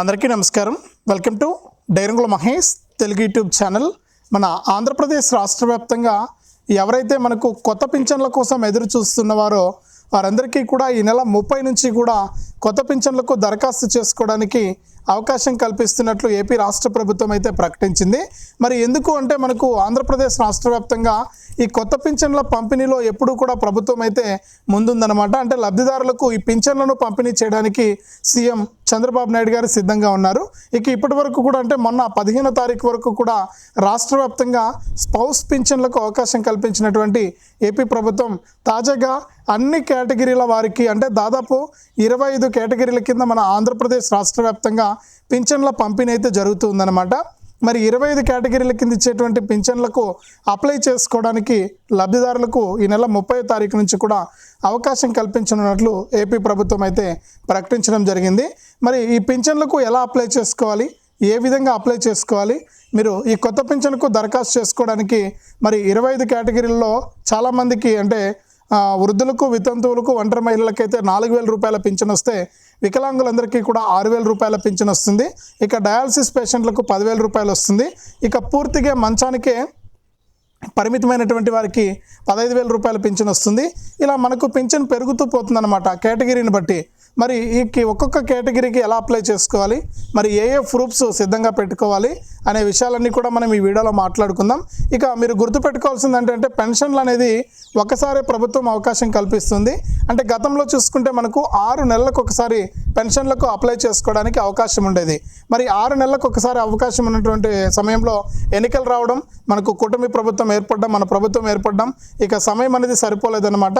అందరికీ నమస్కారం. Welcome to డైరంగుల మహేష్ తెలుగు యూట్యూబ్ ఛానల్. మన ఆంధ్రప్రదేశ్ రాష్ట్ర వ్యాప్తంగా ఎవరైతే మనకు కొత్త పింఛన్ల కోసం ఎదురు చూస్తున్నవారో వారందరికీ కూడా ఈ నెల ముప్పై నుంచి కూడా కొత్త పింఛన్లకు దరఖాస్తు చేసుకోవడానికి అవకాశం కల్పిస్తున్నట్లు ఏపీ రాష్ట్ర ప్రభుత్వం అయితే ప్రకటించింది. మరి ఎందుకు అంటే మనకు ఆంధ్రప్రదేశ్ రాష్ట్ర వ్యాప్తంగా ఈ కొత్త పింఛన్ల పంపిణీలో ఎప్పుడూ కూడా ప్రభుత్వం అయితే ముందుందన్నమాట. అంటే లబ్ధిదారులకు ఈ పింఛన్లను పంపిణీ చేయడానికి సీఎం చంద్రబాబు నాయుడు గారు సిద్ధంగా ఉన్నారు. ఇక ఇప్పటి వరకు కూడా అంటే మొన్న పదిహేనో తారీఖు వరకు కూడా రాష్ట్ర వ్యాప్తంగా స్పౌస్ పింఛన్లకు అవకాశం కల్పించినటువంటి ఏపీ ప్రభుత్వం తాజాగా అన్ని కేటగిరీల వారికి అంటే దాదాపు ఇరవై ఐదు కేటగిరీల కింద మన ఆంధ్రప్రదేశ్ రాష్ట్ర వ్యాప్తంగా పింఛన్ల పంపిణీ అయితే జరుగుతుందన్నమాట. మరి ఇరవై ఐదు కేటగిరీల కింద ఇచ్చేటువంటి పింఛన్లకు అప్లై చేసుకోవడానికి లబ్ధిదారులకు ఈ నెల ముప్పై తారీఖు నుంచి కూడా అవకాశం కల్పించనున్నట్లు ఏపీ ప్రభుత్వం అయితే ప్రకటించడం జరిగింది. మరి ఈ పింఛన్లకు ఎలా అప్లై చేసుకోవాలి? ఏ విధంగా అప్లై చేసుకోవాలి? మీరు ఈ కొత్త పింఛన్కు దరఖాస్తు చేసుకోవడానికి మరి ఇరవై ఐదు కేటగిరీల్లో చాలామందికి అంటే వృద్ధులకు వితంతువులకు ఒంటరి మహిళలకైతే నాలుగు వేల రూపాయల పింఛన్ వస్తే వికలాంగులందరికీ కూడా ఆరు వేల రూపాయల పింఛన్ వస్తుంది. ఇక డయాలసిస్ పేషెంట్లకు పదివేల రూపాయలు వస్తుంది. ఇక పూర్తిగా మంచానికే పరిమితమైనటువంటి వారికి పదహైదు వేల రూపాయల పింఛన్ వస్తుంది. ఇలా మనకు పింఛన్ పెరుగుతూ పోతుందన్నమాట. కేటగిరీని బట్టి మరి ఈ ఒక్కొక్క కేటగిరీకి ఎలా అప్లై చేసుకోవాలి? మరి ఏ ఏ ప్రూఫ్స్ సిద్ధంగా పెట్టుకోవాలి? అనే విషయాలన్నీ కూడా మనం ఈ వీడియోలో మాట్లాడుకుందాం. ఇక మీరు గుర్తుపెట్టుకోవాల్సింది ఏంటంటే పెన్షన్లు అనేది ఒకసారి ప్రభుత్వం అవకాశం కల్పిస్తుంది. అంటే గతంలో చూసుకుంటే మనకు ఆరు నెలలకు ఒకసారి పెన్షన్లకు అప్లై చేసుకోవడానికి అవకాశం ఉండేది. మరి ఆరు నెలలకు ఒకసారి అవకాశం ఉన్నటువంటి సమయంలో ఎన్నికలు రావడం మనకు కూటమి ప్రభుత్వం ఏర్పడడం మన ప్రభుత్వం ఏర్పడడం ఇక సమయం అనేది సరిపోలేదన్నమాట.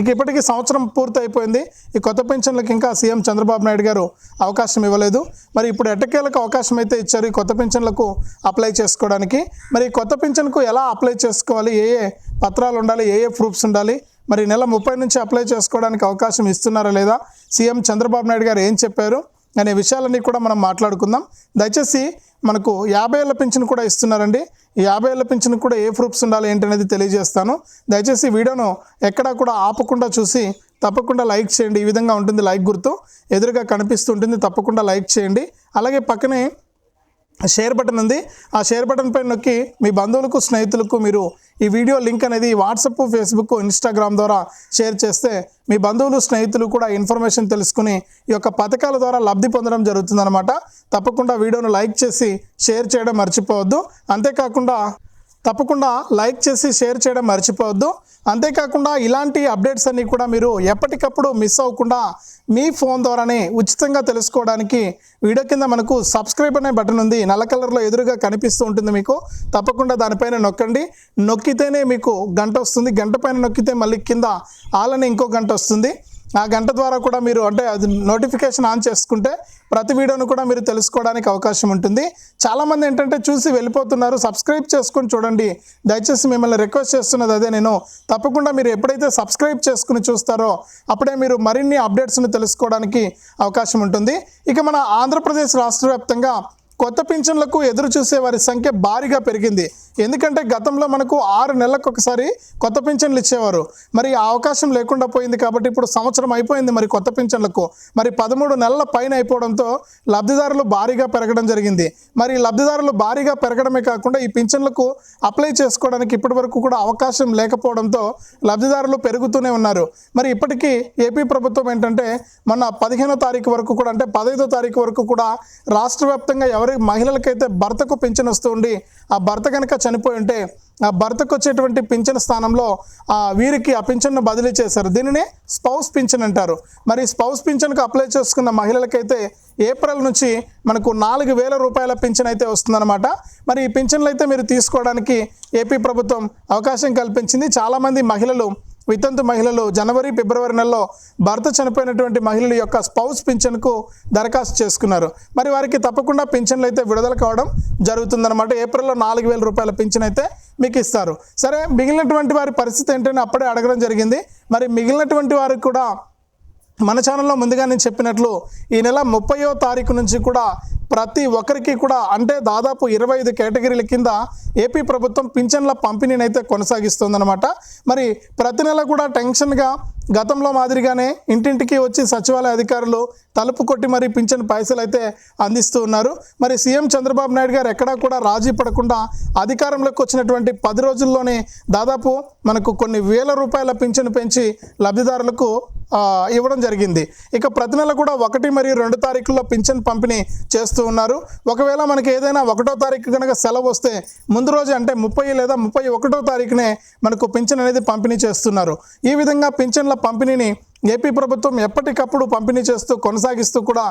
ఇక ఇప్పటికీ సంవత్సరం పూర్తి అయిపోయింది ఈ కొత్త పెన్షన్లకు ఇంకా సీఎం చంద్రబాబు నాయుడు గారు అవకాశం ఇవ్వలేదు. మరి ఇప్పుడు ఎట్టకేలకు అవకాశం అయితే ఇచ్చారు ఈ కొత్త పెన్షన్లకు అప్లై చేసుకోవడానికి? మరి ఈ కొత్త పెన్షన్కు ఎలా అప్లై చేసుకోవాలి? ఏ ఏ పత్రాలు ఉండాలి? ఏ ఏ ప్రూఫ్స్ ఉండాలి? మరి నెల ముప్పై నుంచి అప్లై చేసుకోవడానికి అవకాశం ఇస్తున్నారా లేదా? సీఎం చంద్రబాబు నాయుడు గారు ఏం చెప్పారు? అనే విషయాలన్నీ కూడా మనం మాట్లాడుకుందాం. దయచేసి మనకు యాభై ఏళ్ళ పింఛన్ కూడా ఇస్తున్నారండి. ఈ యాభై ఏళ్ళ పింఛన్ కూడా ఏ ప్రూఫ్స్ ఉండాలి ఏంటనేది తెలియజేస్తాను. దయచేసి వీడియోను ఎక్కడా కూడా ఆపకుండా చూసి తప్పకుండా లైక్ చేయండి. ఈ విధంగా ఉంటుంది లైక్ గుర్తు. ఎదురుగా కనిపిస్తుంటుంది తప్పకుండా లైక్ చేయండి. అలాగే పక్కనే షేర్ బటన్ ఉంది. ఆ షేర్ బటన్ పైన నొక్కి మీ బంధువులకు స్నేహితులకు మీరు ఈ వీడియో లింక్ అనేది వాట్సప్ ఫేస్బుక్ ఇన్స్టాగ్రామ్ ద్వారా షేర్ చేస్తే మీ బంధువులు స్నేహితులు కూడా ఇన్ఫర్మేషన్ తెలుసుకుని ఈ యొక్క పథకాల ద్వారా లబ్ధి పొందడం జరుగుతుందన్నమాట. తప్పకుండా వీడియోను లైక్ చేసి షేర్ చేయడం మర్చిపోవద్దు. అంతేకాకుండా తప్పకుండా లైక్ చేసి షేర్ చేయడం మర్చిపోవద్దు. అంతేకాకుండా ఇలాంటి అప్డేట్స్ అన్నీ కూడా మీరు ఎప్పటికప్పుడు మిస్ అవ్వకుండా మీ ఫోన్ ద్వారానే ఉచితంగా తెలుసుకోవడానికి వీడియో కింద మనకు సబ్స్క్రైబ్ అనే బటన్ ఉంది. నల్ల కలర్లో ఎదురుగా కనిపిస్తూ ఉంటుంది మీకు. తప్పకుండా దానిపైన నొక్కండి. నొక్కితేనే మీకు గంట వస్తుంది. గంట పైన నొక్కితే మళ్ళీ కింద ఆలని ఇంకో గంట వస్తుంది. ఆ గంట ద్వారా కూడా మీరు అంటే అది నోటిఫికేషన్ ఆన్ చేసుకుంటే ప్రతి వీడియోను కూడా మీరు తెలుసుకోవడానికి అవకాశం ఉంటుంది. చాలామంది ఏంటంటే చూసి వెళ్ళిపోతున్నారు. సబ్స్క్రైబ్ చేసుకొని చూడండి. దయచేసి మిమ్మల్ని రిక్వెస్ట్ చేస్తున్నది అదే నేను. తప్పకుండా మీరు ఎప్పుడైతే సబ్స్క్రైబ్ చేసుకుని చూస్తారో అప్పుడే మీరు మరిన్ని అప్డేట్స్ను తెలుసుకోవడానికి అవకాశం ఉంటుంది. ఇక మన ఆంధ్రప్రదేశ్ రాష్ట్ర వ్యాప్తంగా కొత్త పింఛన్లకు ఎదురు చూసే వారి సంఖ్య భారీగా పెరిగింది. ఎందుకంటే గతంలో మనకు ఆరు నెలలకు ఒకసారి కొత్త పింఛన్లు ఇచ్చేవారు. మరి ఆ అవకాశం లేకుండా పోయింది కాబట్టి ఇప్పుడు సంవత్సరం అయిపోయింది మరి కొత్త పింఛన్లకు. మరి పదమూడు నెలల పైన అయిపోవడంతో లబ్ధిదారులు భారీగా పెరగడం జరిగింది. మరి లబ్ధిదారులు భారీగా పెరగడమే కాకుండా ఈ పింఛన్లకు అప్లై చేసుకోవడానికి ఇప్పటి వరకు కూడా అవకాశం లేకపోవడంతో లబ్ధిదారులు పెరుగుతూనే ఉన్నారు. మరి ఇప్పటికీ ఏపీ ప్రభుత్వం ఏంటంటే మొన్న పదిహేనో తారీఖు వరకు కూడా అంటే పదహైదో తారీఖు వరకు కూడా రాష్ట్ర వ్యాప్తంగా ఎవరు మహిళలకైతే భర్తకు పింఛన్ వస్తూ ఉండి ఆ భర్త కనుక చనిపోయి ఉంటే ఆ భర్తకు వచ్చేటువంటి పింఛన్ స్థానంలో ఆ వీరికి ఆ పింఛన్ను బదిలీ చేశారు. దీనినే స్పౌస్ పింఛన్ అంటారు. మరి స్పౌస్ పింఛన్కు అప్లై చేసుకున్న మహిళలకైతే ఏప్రిల్ నుంచి మనకు నాలుగు వేల రూపాయల పింఛన్ అయితే వస్తుందన్నమాట. మరి ఈ పింఛన్లు అయితే మీరు తీసుకోవడానికి ఏపీ ప్రభుత్వం అవకాశం కల్పించింది. చాలామంది మహిళలు వితంతు మహిళలు జనవరి ఫిబ్రవరి నెలలో భర్త చనిపోయినటువంటి మహిళల యొక్క స్పౌస్ పింఛన్కు దరఖాస్తు చేసుకున్నారు. మరి వారికి తప్పకుండా పింఛన్లు అయితే విడుదల కావడం జరుగుతుందన్నమాట. ఏప్రిల్లో నాలుగు వేల రూపాయల పింఛన్ అయితే మీకు ఇస్తారు. సరే మిగిలినటువంటి వారి పరిస్థితి ఏంటని అప్పుడే అడగడం జరిగింది. మరి మిగిలినటువంటి వారికి కూడా మన ఛానల్లో ముందుగా నేను చెప్పినట్లు ఈ నెల ముప్పయో తారీఖు నుంచి కూడా ప్రతి ఒక్కరికి కూడా అంటే దాదాపు ఇరవై ఐదు కేటగిరీల కింద ఏపీ ప్రభుత్వం పింఛన్ల పంపిణీని అయితే కొనసాగిస్తుందన్నమాట. మరి ప్రతి నెల కూడా టెన్షన్గా గతంలో మాదిరిగానే ఇంటింటికి వచ్చి సచివాలయ అధికారులు తలుపు కొట్టి మరి పింఛన్ పైసలు అయితే అందిస్తూ ఉన్నారు. మరి సీఎం చంద్రబాబు నాయుడు గారు ఎక్కడా కూడా రాజీ పడకుండా అధికారంలోకి వచ్చినటువంటి పది రోజుల్లోనే దాదాపు మనకు కొన్ని వేల రూపాయల పింఛను పెంచి లబ్ధిదారులకు ఇవ్వడం జరిగింది. ఇక ప్రతి నెల కూడా ఒకటి మరియు రెండు తారీఖుల్లో పింఛన్ పంపిణీ చేస్తూ ఉన్నారు. ఒకవేళ మనకి ఏదైనా ఒకటో తారీఖు కనుక సెలవు వస్తే ముందు రోజు అంటే ముప్పై లేదా ముప్పై ఒకటో తారీఖునే మనకు పింఛన్ అనేది పంపిణీ చేస్తున్నారు. ఈ విధంగా పింఛన్ల పంపిణీని ఏపీ ప్రభుత్వం ఎప్పటికప్పుడు పంపిణీ చేస్తూ కొనసాగిస్తూ కూడా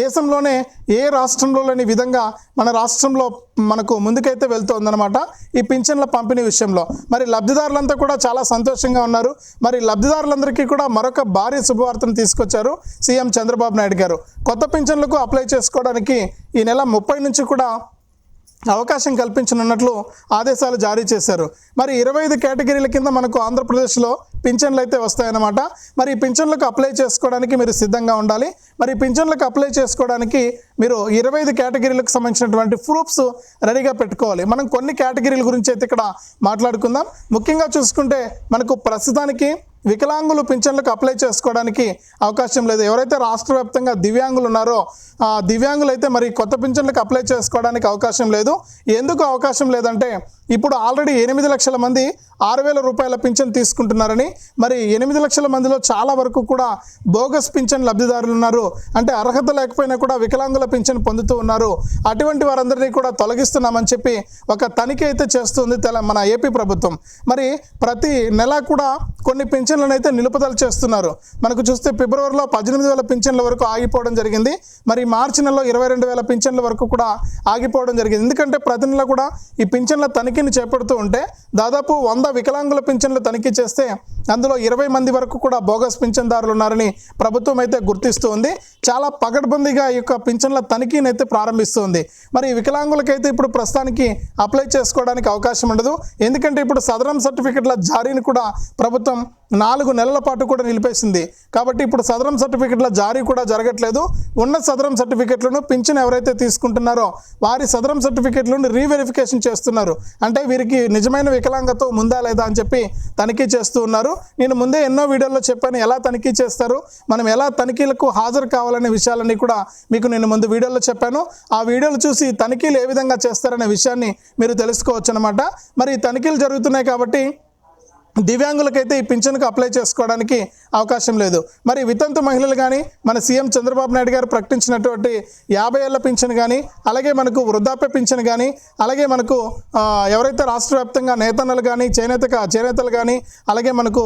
దేశంలోనే ఏ రాష్ట్రంలో లేని విధంగా మన రాష్ట్రంలో మనకు ముందుకైతే వెళ్తోందనమాట ఈ పింఛన్ల పంపిణీ విషయంలో. మరి లబ్ధిదారులంతా కూడా చాలా సంతోషంగా ఉన్నారు. మరి లబ్ధిదారులందరికీ కూడా మరొక భారీ శుభవార్తను తీసుకొచ్చారు సీఎం చంద్రబాబు నాయుడు గారు. కొత్త పింఛన్లకు అప్లై చేసుకోవడానికి ఈ నెల ముప్పై నుంచి కూడా అవకాశం కల్పించనున్నట్లు ఆదేశాలు జారీ చేశారు. మరి ఇరవై ఐదు కేటగిరీల కింద మనకు ఆంధ్రప్రదేశ్లో పింఛన్లు అయితే వస్తాయన్నమాట. మరి ఈ పింఛన్లకు అప్లై చేసుకోవడానికి మీరు సిద్ధంగా ఉండాలి. మరి పింఛన్లకు అప్లై చేసుకోవడానికి మీరు ఇరవై ఐదు కేటగిరీలకు సంబంధించినటువంటి ప్రూఫ్స్ రెడీగా పెట్టుకోవాలి. మనం కొన్ని కేటగిరీల గురించి అయితే ఇక్కడ మాట్లాడుకుందాం. ముఖ్యంగా చూసుకుంటే మనకు ప్రస్తుతానికి వికలాంగులు పింఛన్లకు అప్లై చేసుకోవడానికి అవకాశం లేదు. ఎవరైతే రాష్ట్ర వ్యాప్తంగా దివ్యాంగులు ఉన్నారో ఆ దివ్యాంగులు అయితే మరి కొత్త పింఛన్లకు అప్లై చేసుకోవడానికి అవకాశం లేదు. ఎందుకు అవకాశం లేదంటే ఇప్పుడు ఆల్రెడీ ఎనిమిది లక్షల మంది ఆరు వేల రూపాయల పింఛన్ తీసుకుంటున్నారని మరి ఎనిమిది లక్షల మందిలో చాలా వరకు కూడా బోగస్ పింఛన్ లబ్ధిదారులు ఉన్నారు. అంటే అర్హత లేకపోయినా కూడా వికలాంగుల పింఛన్ పొందుతూ ఉన్నారు. అటువంటి వారందరినీ కూడా తొలగిస్తున్నామని చెప్పి ఒక తనిఖీ అయితే చేస్తుంది తెల మన ఏపీ ప్రభుత్వం. మరి ప్రతి నెల కూడా కొన్ని పింఛన్లను అయితే నిలుపుదల చేస్తున్నారు. మనకు చూస్తే ఫిబ్రవరిలో పద్దెనిమిది వేల పింఛన్ల వరకు ఆగిపోవడం జరిగింది. మరి మార్చి నెలలో ఇరవై రెండు వేల పింఛన్ల వరకు కూడా ఆగిపోవడం జరిగింది. ఎందుకంటే ప్రతి నెల కూడా ఈ పింఛన్ల తనిఖీని చేపడుతూ ఉంటే దాదాపు వంద వికలాంగుల పింఛన్లు తనిఖీ చేస్తే అందులో ఇరవై మంది వరకు కూడా బోగస్ పింఛన్దారులు ఉన్నారని ప్రభుత్వం అయితే గుర్తిస్తూ ఉంది. చాలా పగడ్బందీగా ఈ యొక్క పింఛన్ల తనిఖీని అయితే ప్రారంభిస్తుంది. మరి వికలాంగులకైతే ఇప్పుడు ప్రస్తుతానికి అప్లై చేసుకోవడానికి అవకాశం ఉండదు. ఎందుకంటే ఇప్పుడు సదరం సర్టిఫికెట్ల జారీని కూడా ప్రభుత్వం నాలుగు నెలల పాటు కూడా నిలిపేసింది. కాబట్టి ఇప్పుడు సదరం సర్టిఫికెట్ల జారీ కూడా జరగట్లేదు. ఉన్న సదరం సర్టిఫికెట్లను పింఛన్ ఎవరైతే తీసుకుంటున్నారో వారి సదరం సర్టిఫికెట్లను రీవెరిఫికేషన్ చేస్తున్నారు. అంటే వీరికి నిజమైన వికలాంగత ఉందా లేదా అని చెప్పి తనిఖీ చేస్తూ ఉన్నారు. నేను ముందే ఎన్నో వీడియోల్లో చెప్పాను ఎలా తనిఖీ చేస్తారు మనం ఎలా తనిఖీలకు హాజరు కావాలనే విషయాలన్నీ కూడా మీకు నేను ముందు వీడియోలో చెప్పాను. ఆ వీడియోలు చూసి తనిఖీలు ఏ విధంగా చేస్తారనే విషయాన్ని మీరు తెలుసుకోవచ్చు అనమాట మరి తనిఖీలు జరుగుతున్నాయి కాబట్టి దివ్యాంగులకైతే ఈ పింఛన్కు అప్లై చేసుకోవడానికి అవకాశం లేదు. మరి వితంతు మహిళలు కానీ మన సీఎం చంద్రబాబు నాయుడు గారు ప్రకటించినటువంటి యాభై ఏళ్ళ పింఛన్ కానీ అలాగే మనకు వృద్ధాప్య పింఛన్ కానీ అలాగే మనకు ఎవరైతే రాష్ట్ర వ్యాప్తంగా నేతన్నలు కానీ చేనేత చేనేతలు కానీ అలాగే మనకు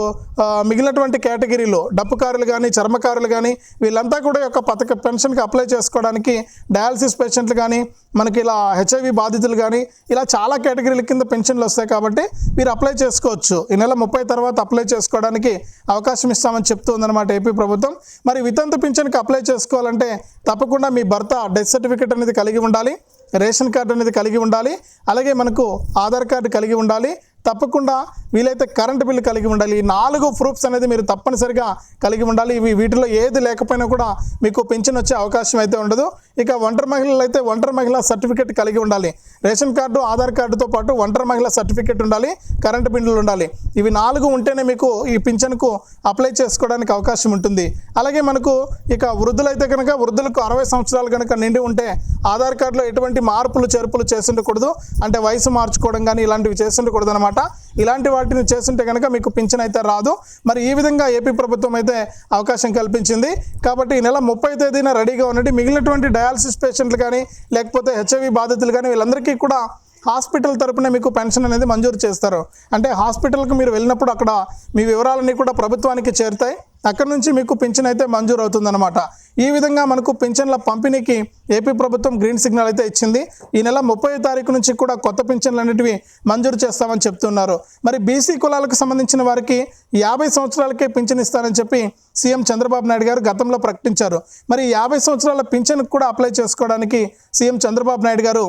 మిగిలినటువంటి కేటగిరీలు డప్పుకారులు కానీ చర్మకారులు కానీ వీళ్ళంతా కూడా యొక్క పథక పెన్షన్కి అప్లై చేసుకోవడానికి డయాలసిస్ పేషెంట్లు కానీ మనకి ఇలా హెచ్ఐవి బాధితులు కానీ ఇలా చాలా కేటగిరీల కింద పెన్షన్లు వస్తాయి కాబట్టి మీరు అప్లై చేసుకోవచ్చు. ఈ నెల ముప్పై తర్వాత అప్లై చేసుకోవడానికి అవకాశం ఇస్తామని చెప్తుందన్నమాట ఏపీ ప్రభుత్వం. మరి వితంతు పింఛన్కి అప్లై చేసుకోవాలంటే తప్పకుండా మీ భర్త డెత్ సర్టిఫికేట్ అనేది కలిగి ఉండాలి రేషన్ కార్డు అనేది కలిగి ఉండాలి అలాగే మనకు ఆధార్ కార్డు కలిగి ఉండాలి తప్పకుండా వీలైతే కరెంటు బిల్లు కలిగి ఉండాలి ఈ నాలుగు ప్రూఫ్స్ అనేది మీరు తప్పనిసరిగా కలిగి ఉండాలి. ఇవి వీటిలో ఏది లేకపోయినా కూడా మీకు పెన్షన్ వచ్చే అవకాశం అయితే ఉండదు. ఇక ఒంటరి మహిళలు అయితే ఒంటరి మహిళ సర్టిఫికేట్ కలిగి ఉండాలి. రేషన్ కార్డు ఆధార్ కార్డుతో పాటు ఒంటరి మహిళ సర్టిఫికేట్ ఉండాలి కరెంటు బిల్లులు ఉండాలి. ఇవి నాలుగు ఉంటేనే మీకు ఈ పింఛన్కు అప్లై చేసుకోవడానికి అవకాశం ఉంటుంది. అలాగే మనకు ఇక వృద్ధులైతే కనుక వృద్ధులకు అరవై సంవత్సరాలు కనుక నిండి ఉంటే ఆధార్ కార్డులో ఎటువంటి మార్పులు చేర్పులు చేసుండకూడదు అంటే వయసు మార్చుకోవడం కానీ ఇలాంటివి చేసుండకూడదు అనమాట ఇలాంటి వాటిని చేస్తుంటే కనుక మీకు పింఛన్ అయితే రాదు. మరి ఈ విధంగా ఏపీ ప్రభుత్వం అయితే అవకాశం కల్పించింది. కాబట్టి ఈ నెల ముప్పై తేదీన రెడీగా ఉండండి. మిగిలినటువంటి డయాలసిస్ పేషెంట్లు కానీ లేకపోతే హెచ్ఐవి బాధితులు కానీ వీళ్ళందరికీ కూడా హాస్పిటల్ తరపున మీకు పెన్షన్ అనేది మంజూరు చేస్తారు. అంటే హాస్పిటల్కి మీరు వెళ్ళినప్పుడు అక్కడ మీ వివరాలన్నీ కూడా ప్రభుత్వానికి చేరుతాయి. అక్కడ నుంచి మీకు పింఛన్ అయితే మంజూరు అవుతుందన్నమాట ఈ విధంగా మనకు పింఛన్ల పంపిణీకి ఏపీ ప్రభుత్వం గ్రీన్ సిగ్నల్ అయితే ఇచ్చింది. ఈ నెల ముప్పై తారీఖు నుంచి కూడా కొత్త పింఛన్లు అనేటివి మంజూరు చేస్తామని చెప్తున్నారు. మరి బీసీ కులాలకు సంబంధించిన వారికి యాభై సంవత్సరాలకే పింఛన్ ఇస్తారని చెప్పి సీఎం చంద్రబాబు నాయుడు గారు గతంలో ప్రకటించారు. మరి యాభై సంవత్సరాల పింఛన్కు కూడా అప్లై చేసుకోవడానికి సీఎం చంద్రబాబు నాయుడు గారు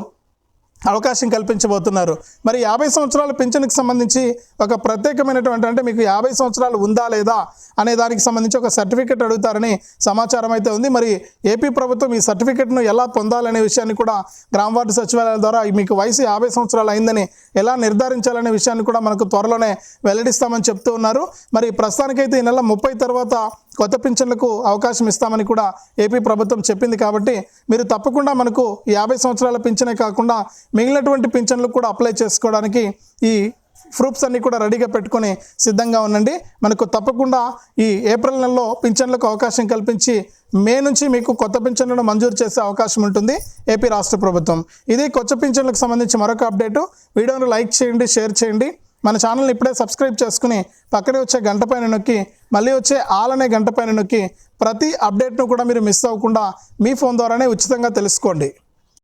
అవకాశం కల్పించబోతున్నారు. మరి యాభై సంవత్సరాల పింఛన్కి సంబంధించి ఒక ప్రత్యేకమైనటువంటి అంటే మీకు యాభై సంవత్సరాలు ఉందా లేదా అనే దానికి సంబంధించి ఒక సర్టిఫికెట్ అడుగుతారని సమాచారం అయితే ఉంది. మరి ఏపీ ప్రభుత్వం ఈ సర్టిఫికెట్ను ఎలా పొందాలనే విషయాన్ని కూడా గ్రామ వార్డు సచివాలయాల ద్వారా మీకు వయసు యాభై సంవత్సరాలు అయిందని ఎలా నిర్ధారించాలనే విషయాన్ని కూడా మనకు త్వరలోనే వెల్లడిస్తామని చెప్తూ ఉన్నారు. మరి ప్రస్తుతానికైతే ఈ నెల ముప్పై తర్వాత కొత్త పింఛన్లకు అవకాశం ఇస్తామని కూడా ఏపీ ప్రభుత్వం చెప్పింది కాబట్టి మీరు తప్పకుండా మనకు యాభై సంవత్సరాల పింఛనే కాకుండా మిగిలినటువంటి పింఛన్లకు కూడా అప్లై చేసుకోవడానికి ఈ ప్రూఫ్స్ అన్నీ కూడా రెడీగా పెట్టుకొని సిద్ధంగా ఉండండి. మనకు తప్పకుండా ఈ ఏప్రిల్ నెలలో పింఛన్లకు అవకాశం కల్పించి మే నుంచి మీకు కొత్త పింఛన్లను మంజూరు చేసే అవకాశం ఉంటుంది ఏపీ రాష్ట్ర ప్రభుత్వం. ఇది కొత్త పింఛన్లకు సంబంధించి మరొక అప్డేటు. వీడియోను లైక్ చేయండి షేర్ చేయండి. మన ఛానల్ని ఇప్పుడే సబ్స్క్రైబ్ చేసుకుని పక్కనే వచ్చే గంట పైన నొక్కి మళ్ళీ వచ్చే ఆల్ అనే గంట పైన నొక్కి ప్రతి అప్డేట్ను కూడా మీరు మిస్ అవ్వకుండా మీ ఫోన్ ద్వారానే ఉచితంగా తెలుసుకోండి.